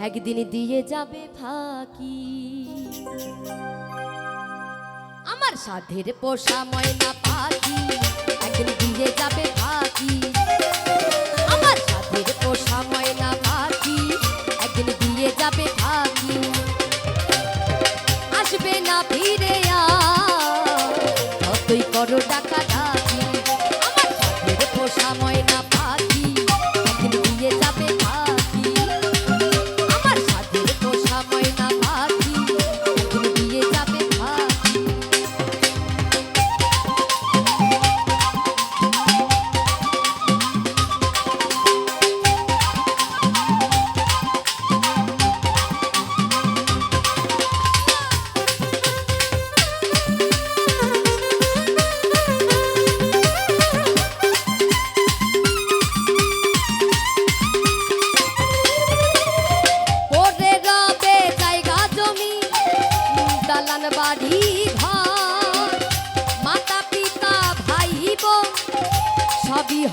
একদিন দিয়ে যাবে ফাঁকি। আমার সাধের পোষা ময়না পাখি একদিন দিয়ে যাবে ফাঁকি। আমার সাধের পোষা ময়না পাখি একদিন দিয়ে যাবে ফাঁকি। আসবে না ফিরে আর কতই করো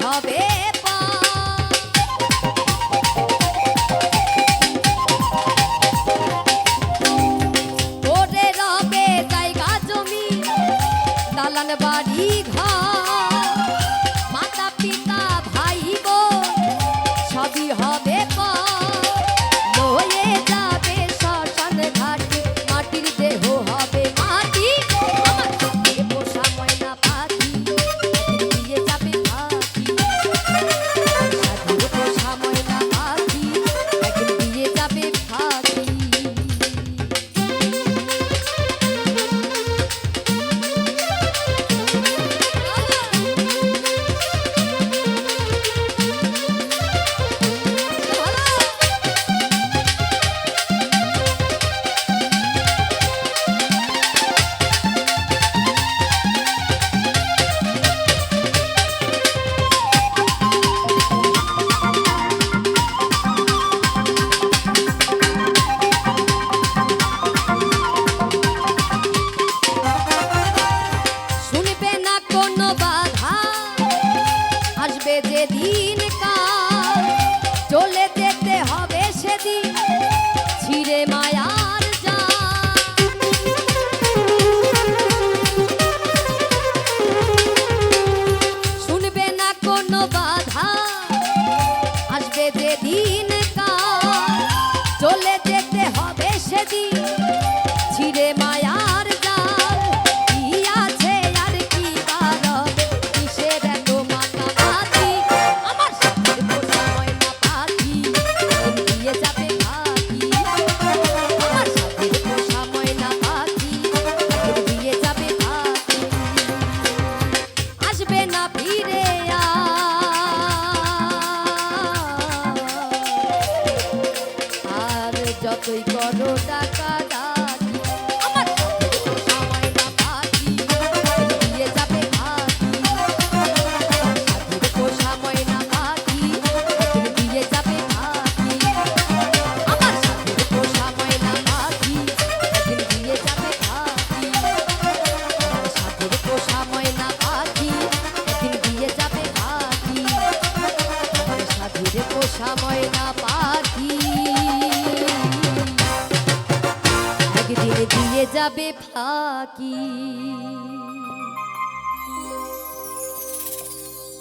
হবে बाधा। आज दे दिन যতই করো টাকা। দিয়ে যাবে ফাঁকি।